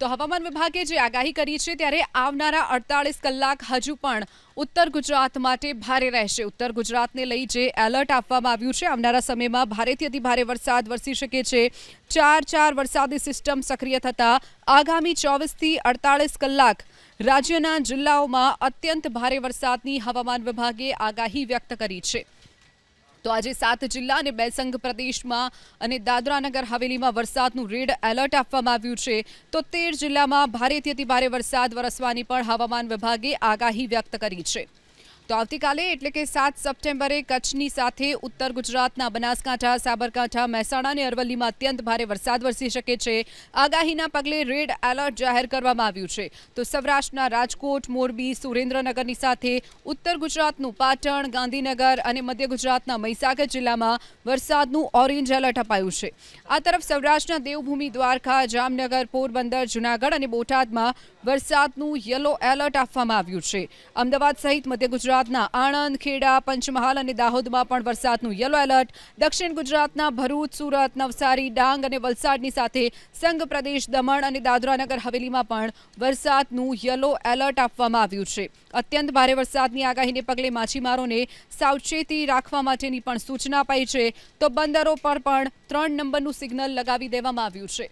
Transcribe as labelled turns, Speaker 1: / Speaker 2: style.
Speaker 1: તો હવામાન વિભાગે જે આગાહી કરી છે ત્યારે આવનારા અડતાળીસ કલાક હજુ પણ ઉત્તર ગુજરાત માટે ભારે રહેશે. ઉત્તર ગુજરાતને લઈ જે એલર્ટ આપવામાં આવ્યું છે, આવનારા સમયમાં ભારેથી અતિ ભારે વરસાદ વરસી શકે છે. ચાર ચાર વરસાદી સિસ્ટમ સક્રિય થતા આગામી ચોવીસથી અડતાળીસ કલાક રાજ્યના જિલ્લાઓમાં અત્યંત ભારે વરસાદની હવામાન વિભાગે આગાહી વ્યક્ત કરી છે. તો આજે સાત જિલ્લા અને બે સંઘ પ્રદેશમાં અને દાદરાનગર હવેલીમાં વરસાદનું રેડ એલર્ટ આપવામાં આવ્યું છે. તો તેર જિલ્લામાં ભારેથી અતિ ભારે વરસાદ વરસવાની પણ હવામાન વિભાગે આગાહી વ્યક્ત કરી છે. તો આવતીકાલે એટલે કે સાત સપ્ટેમ્બરે કચ્છની સાથે ઉત્તર ગુજરાતના બનાસકાંઠા, સાબરકાંઠા, મહેસાણા અને અરવલ્લીમાં અત્યંત ભારે વરસાદ વરસી શકે છે. આગાહીના પગલે રેડ એલર્ટ જાહેર કરવામાં આવ્યું છે. તો સૌરાષ્ટ્રના રાજકોટ, મોરબી, સુરેન્દ્રનગરની સાથે ઉત્તર ગુજરાતનું પાટણ, ગાંધીનગર અને મધ્ય ગુજરાતના મહીસાગર જિલ્લામાં વરસાદનું ઓરેન્જ એલર્ટ અપાયું છે. આ તરફ સૌરાષ્ટ્રના દેવભૂમિ, દ્વારકા, જામનગર, પોરબંદર, જુનાગઢ અને બોટાદમાં વરસાદનું યલો એલર્ટ આપવામાં આવ્યું છે. અમદાવાદ સહિત મધ્ય ગુજરાતના આણંદ, ખેડા, પંચમહાલ અને દાહોદમાં પણ વરસાદનું યલો એલર્ટ. દક્ષિણ ગુજરાતના ભરૂચ, સુરત, નવસારી, ડાંગ અને વલસાડની સાથે સંઘ, પ્રદેશ, દમણ અને દાદરાનગર હવેલીમાં પણ વરસાદનું યલો એલર્ટ આપવામાં આવ્યું છે. અત્યંત ભારે વરસાદની આગાહીને પગલે માછીમારોને સાવચેતી રાખવા માટેની પણ સૂચના અપાઈ છે. તો બંદરો પર પણ ત્રણ નંબરનું સિગ્નલ લગાવી દેવામાં આવ્યું છે.